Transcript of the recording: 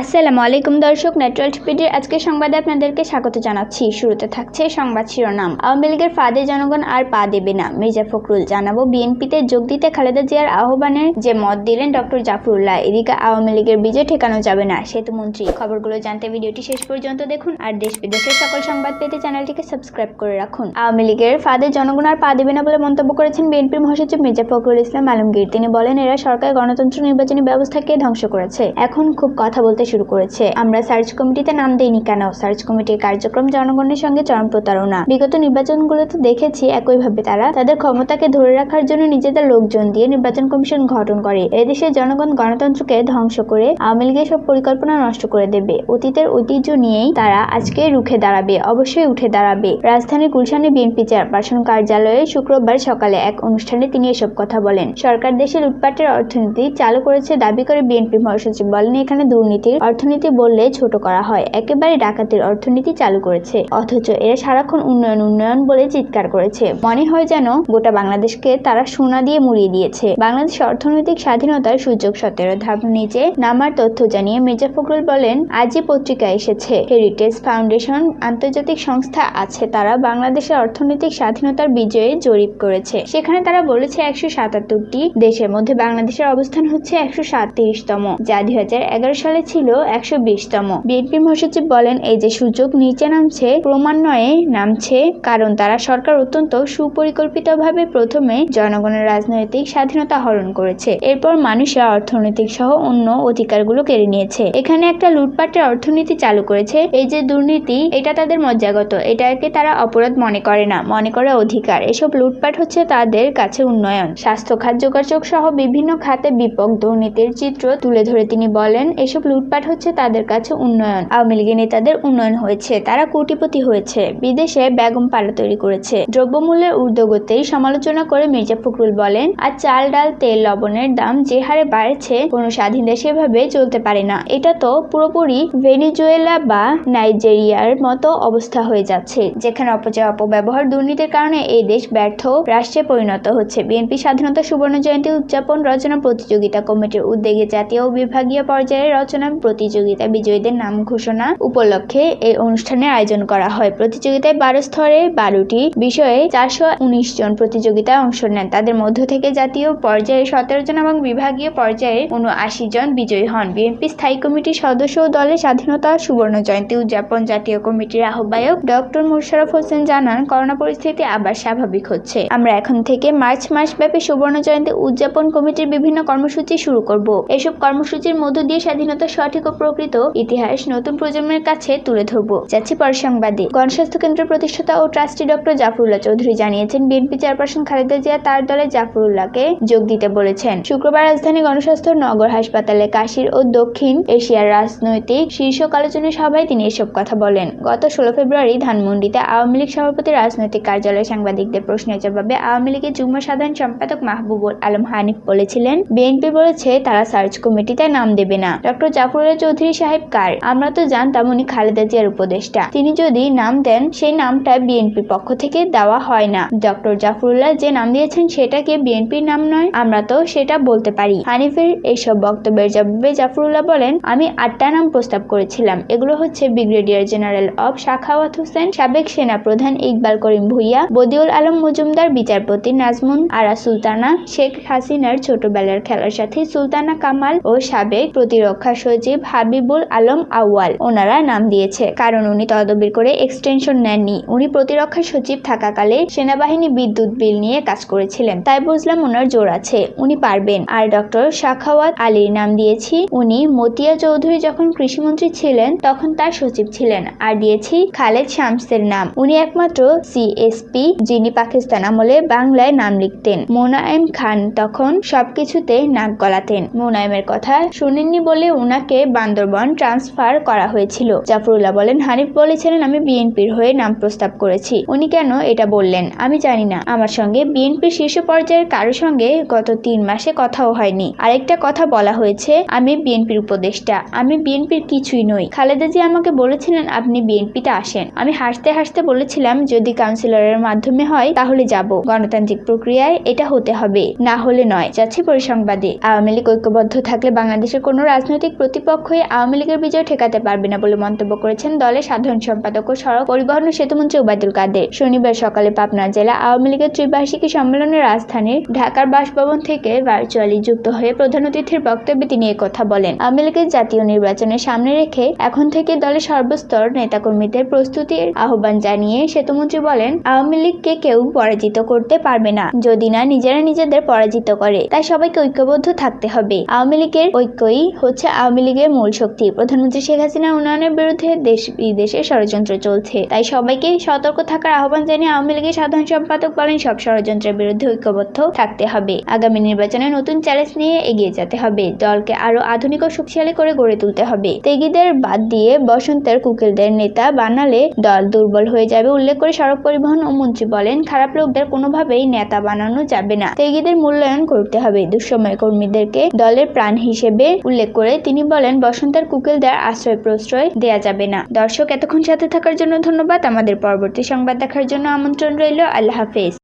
আসসালামু আলাইকুম দর্শক নেটওয়াল টিভির আজকের সংবাদে আপনাদেরকে স্বাগত জানাচ্ছি। শুরুতে থাকছে সংবাদ শিরোনাম। আওয়ামী লীগের ফাঁদে জনগণ আর পা দেবে না। মির্জা ফখরুল জানাব, বিএনপিতে যোগ দিতে খালেদা জিয়ার আহ্বানের যে মত দিলেন ডক্টর জাফরুল্লাহ, এদিকে আওয়ামী লীগের বিজয় ঠেকানো যাবে না সেতুমন্ত্রী খবরগুলো জানতে ভিডিওটি শেষ পর্যন্ত দেখুন আর দেশ বিদেশের সকল সংবাদ পেতে চ্যানেলটিকে সাবস্ক্রাইব করে রাখুন। আওয়ামী লীগের ফাঁদে জনগণ আর পা দেবে না বলে মন্তব্য করেছেন বিএনপির মহাসচিব মির্জা ফখরুল ইসলাম আলমগীর। তিনি বলেন, এরা সরকার, গণতন্ত্র, নির্বাচনী ব্যবস্থাকে ধ্বংস করেছে। এখন খুব কথা বলতে শুরু করেছে। আমরা সার্চ কমিটিতে নাম দেইনি কেন? সার্চ কমিটির কার্যক্রম জনগণের সঙ্গে চরম প্রতারণা। বিগত নির্বাচনগুলোতে দেখেছি একইভাবে তারা তাদের ক্ষমতাকে ধরে রাখার জন্য নিজেদের লোকজন দিয়ে নির্বাচন কমিশন গঠন করে। এদেশের জনগণ গণতন্ত্রকে ধ্বংস করে আওয়ামী লীগের সব পরিকল্পনা নষ্ট করে দেবে। অতীতের ঐতিহ্য নিয়েই তারা আজকে রুখে দাঁড়াবে, অবশ্যই উঠে দাঁড়াবে। রাজধানীর গুলশানে বিএনপি চেয়ারপারসন কার্যালয়ে শুক্রবার সকালে এক অনুষ্ঠানে তিনি এসব কথা বলেন। সরকার দেশে লুটপাটের অর্থনীতি চালু করেছে দাবি করে বিএনপি মহাসচিব বলেন, এখানে দুর্নীতির অর্থনীতি বললে ছোট করা হয়। একেবারে ডাকাতির অর্থনীতি চালু করেছে। অথচ এরা সারাক্ষণ উন্নয়ন উন্নয়ন বলে চিৎকার করেছে। মনে হয় যেন গোটা বাংলাদেশকে তারা সোনা দিয়ে মুড়িয়ে দিয়েছে। বাংলাদেশ অর্থনৈতিক স্বাধীনতার সুযোগ সতেরো ধাপ নিচে নামার তথ্য জানিয়ে মির্জা ফখরুল বলেন, আজই পত্রিকা এসেছে। হেরিটেজ ফাউন্ডেশন আন্তর্জাতিক সংস্থা আছে। তারা বাংলাদেশের অর্থনৈতিক স্বাধীনতার বিজয়ে জরিপ করেছে। সেখানে তারা বলেছে, একশো সাতাত্তরটি দেশের মধ্যে বাংলাদেশের অবস্থান হচ্ছে একশো সাতত্রিশতম। যা দুই হাজার এগারো সালে ছিল একশো বিশতম। বিএনপি মহাসচিব বলেন, এই যে সূচক নিচে নামছে, ক্রমান্বয়ে নামছে, কারণ তারা সরকার অত্যন্ত সুপরিকল্পিতভাবে প্রথমে জনগণের রাজনৈতিক স্বাধীনতা হরণ করেছে। এরপর মানুষের অর্থনৈতিক সহ অন্য অধিকারগুলো কেড়ে নিয়েছে। এখানে একটা লুটপাটের অর্থনীতি চালু করেছে। এই যে দুর্নীতি, এটা তাদের মজ্জাগত। এটাকে তারা অপরাধ মনে করে না, মনে করে অধিকার। এসব লুটপাট হচ্ছে তাদের কাছে উন্নয়ন। স্বাস্থ্য খাত যোগাযোগ সহ বিভিন্ন খাতে বিপক দুর্নীতির চিত্র তুলে ধরে তিনি বলেন, এসব লুটপাট হচ্ছে তাদের কাছে উন্নয়ন। আওয়ামী লীগের নেতাদের উন্নয়ন হয়েছে, তারা কোটিপতি হয়েছে, বিদেশে বেগম পাড়া তৈরি করেছে। দ্রব্যমূল্যের ঊর্ধ্বগতির সমালোচনা করে মির্জা ফখরুল বলেন, আর চাল, ডাল, তেল, লবণের দাম যে হারে বাড়ছে, কোনো স্বাধীন দেশ এভাবে চলতে পারে না। এটা তো পুরোপুরি ভেনিজুয়েলা বা নাইজেরিয়ার মতো অবস্থা হয়ে যাচ্ছে, যেখানে অপচয়, অপব্যবহার, দুর্নীতির কারণে এই দেশ ব্যর্থ রাষ্ট্রে পরিণত হচ্ছে। বিএনপি স্বাধীনতা সুবর্ণ জয়ন্তী উদযাপন রচনা প্রতিযোগিতা কমিটির উদ্যোগে জাতীয় ও বিভাগীয় পর্যায়ে রচনা প্রতিযোগিতা বিজয়ীদের নাম ঘোষণা উপলক্ষে এই অনুষ্ঠানের আয়োজন করা হয়। প্রতিযোগিতায় বারো স্তরে বারোটি বিষয়ে চারশো উনিশ জন প্রতিযোগিতায় অংশ নেন। তাদের মধ্য থেকে জাতীয় পর্যায়ে সতেরো জন এবং বিভাগীয় পর্যায়ে উনআশি জন বিজয়ী হন। বিএনপি স্থায়ী কমিটির সদস্য ও দলের স্বাধীনতা সুবর্ণ জয়ন্তী উদযাপন জাতীয় কমিটির আহ্বায়ক ডক্টর মুশারফ হোসেন জানান, করোনা পরিস্থিতি আবার স্বাভাবিক হচ্ছে। আমরা এখন থেকে মার্চ মাস ব্যাপী সুবর্ণ জয়ন্তী উদযাপন কমিটির বিভিন্ন কর্মসূচি শুরু করব। এসব কর্মসূচির মধ্য দিয়ে স্বাধীনতা ও প্রকৃত ইতিহাস নতুন প্রজন্মের কাছে তুলে ধরব, যাচ্ছি পর সংবাদে গণস্বাস্থ্য কেন্দ্র প্রতিষ্ঠাতা ও ট্রাস্টি ডক্টর জাফরুল্লাহ চৌধুরী জানিয়েছেন, বিএনপি চেয়ারপারসন খালেদা জিয়া তার দলে জাফরুল্লাহকে যোগ দিতে বলেছেন। শুক্রবার রাজধানী গণস্বাস্থ্য নগর হাসপাতালে কাশির ও দক্ষিণ এশিয়ার রাজনৈতিক শীর্ষক আলোচনা সভায় তিনি এসব কথা বলেন। গত ষোলো ফেব্রুয়ারি ধানমন্ডিতে আওয়ামী লীগ সভাপতি রাজনৈতিক কার্যালয়ে সাংবাদিকদের প্রশ্নের জবাবে আওয়ামী লীগের যুগ্ম সাধারণ সম্পাদক মাহবুবুল আলম হানিফ বলেছিলেন, বিএনপি বলেছে তারা সার্চ কমিটিতে নাম দেবে না। ডক্টর জাফরুল্লাহ চৌধুরী সাহেব কার? আমরা তো জানতাম উনি খালেদা জিয়ার উপদেষ্টা। তিনি যদি নাম দেন, সেই নামটা বিএনপির পক্ষ থেকে দেওয়া হয় না। ডক্টর জাফরুল্লাহ যে নাম দিয়েছেন, সেটা কি বিএনপির নাম নয়? আমরা তো সেটা বলতে পারি। হানিফের এইসব বক্তব্যের জবাবে জাফরুল্লাহ বলেন, আমি আটটা নাম প্রস্তাব করেছিলাম। এগুলো হচ্ছে ব্রিগেডিয়ার জেনারেল অব শাখাওয়াত হোসেন, সাবেক সেনা প্রধান ইকবাল করিম ভুইয়া, বদিউল আলম মজুমদার, বিচারপতি নাজমুন আরা সুলতানা, শেখ হাসিনার ছোটবেলার খেলার সাথে সুলতানা কামাল ও সাবেক প্রতিরক্ষা সচিব হাবিবুল আলম আউয়াল ওনারা নাম দিয়েছে। কারণ উনি তদবির করে এক্সটেনশন নেননি। উনি প্রতিরক্ষা সচিব থাকাকালে সেনাবাহিনী বিদ্যুৎ বিল নিয়ে কাজ করেছিলেন। তাই বুঝলাম ওনার জোর আছে। উনি পারবেন। আর ডক্টর শাখাওয়াত আলীর নাম দিয়েছি। উনি মতিয়া চৌধুরী যখন কৃষিমন্ত্রী ছিলেন, তখন তার সচিব ছিলেন। আর দিয়েছি খালেদ শামসের নাম। উনি একমাত্র সিএসপি যিনি পাকিস্তান আমলে বাংলায় নাম লিখতেন। মোনায়েম খান তখন সবকিছুতে নাক গলাতেন। মোনায়েমের কথা শুনেননি বলে উনাকে বান্দরবন ট্রান্সফার করা হয়েছিল। জাফরুল্লাহ বলেন, হানিফ বলেছিলেন, আমি বিএনপির হয়ে নাম প্রস্তাব করেছি। উনি কেন এটা বললেন? আমি জানি না। আমার সঙ্গে বিএনপির শীর্ষ পর্যায়ের কারও সঙ্গে গত তিন মাসে কথাও হয়নি। আরেকটা কথা বলা হয়েছে, আমি বিএনপির উপদেষ্টা। আমি বিএনপির কিছুই নই। খালেদা জি আমাকে বলেছিলেন, আপনি বিএনপিতে আসেন। আমি হাসতে হাসতে বলেছিলাম, যদি কাউন্সিলরের মাধ্যমে হয়, তাহলে যাব। গণতান্ত্রিক প্রক্রিয়ায় এটা হতে হবে। না হলে নয়। যাচ্ছি পরিসংবাদে। আওয়ামী লীগ ঐক্যবদ্ধ থাকলে বাংলাদেশের কোনো রাজনৈতিক প্রতি প্রতিপক্ষই আওয়ামী লীগের বিজয় ঠেকাতে পারবে না বলে মন্তব্য করেছেন দলের সাধারণ সম্পাদক ও সড়ক পরিবহন ও সেতুমন্ত্রী ওবায়দুল কাদের। শনিবার সকালে পাবনা জেলা আওয়ামী লীগের ত্রিবার্ষিকী সম্মেলনের রাজধানীর ঢাকার বাসভবন থেকে ভার্চুয়ালি যুক্ত হয়ে প্রধান অতিথির বক্তব্যে তিনি কথা বলেন। আওয়ামী লীগের জাতীয় নির্বাচনের সামনে রেখে এখন থেকে দলের সর্বস্তর নেতাকর্মীদের প্রস্তুতির আহ্বান জানিয়ে সেতুমন্ত্রী বলেন, আওয়ামী লীগকে কেউ পরাজিত করতে পারবে না। যদি না নিজেরা নিজেদের পরাজিত করে, তাই সবাইকে ঐক্যবদ্ধ থাকতে হবে। আওয়ামী লীগের ঐক্যই হচ্ছে আওয়ামী লীগের মূল শক্তি। প্রধানমন্ত্রী শেখ হাসিনা উন্নয়নের বিরুদ্ধে দেশ বিদেশে ষড়যন্ত্র চলছে। তাই সবাইকে সতর্ক থাকার আহ্বান জানিয়ে আওয়ামী লীগের সাধারণ সম্পাদক বলেন, সব ষড়যন্ত্রের বিরুদ্ধে ঐক্যবদ্ধ থাকতে হবে। আগামী নির্বাচনে নতুন চ্যালেঞ্জ নিয়ে এগিয়ে যেতে হবে। দলকে আরও আধুনিক ও শক্তিশালী করে গড়ে তুলতে হবে। তেগিদের বাদ দিয়ে বসন্তের কুকিলদের নেতা বানালে দল দুর্বল হয়ে যাবে উল্লেখ করে সড়ক পরিবহন ও মন্ত্রী বলেন, খারাপ লোকদের কোনোভাবেই নেতা বানানো যাবে না। তেগিদের মূল্যায়ন করতে হবে। দুঃসময় কর্মীদেরকে দলের প্রাণ হিসেবে উল্লেখ করে তিনি বলেন, বসন্তের কুকিলদের আশ্রয় প্রশ্রয় দেয়া যাবে না। দর্শক, এতক্ষণ সাথে থাকার জন্য ধন্যবাদ। আমাদের পরবর্তী সংবাদ দেখার জন্য আমন্ত্রণ রইল। আল্লাহ হাফেজ।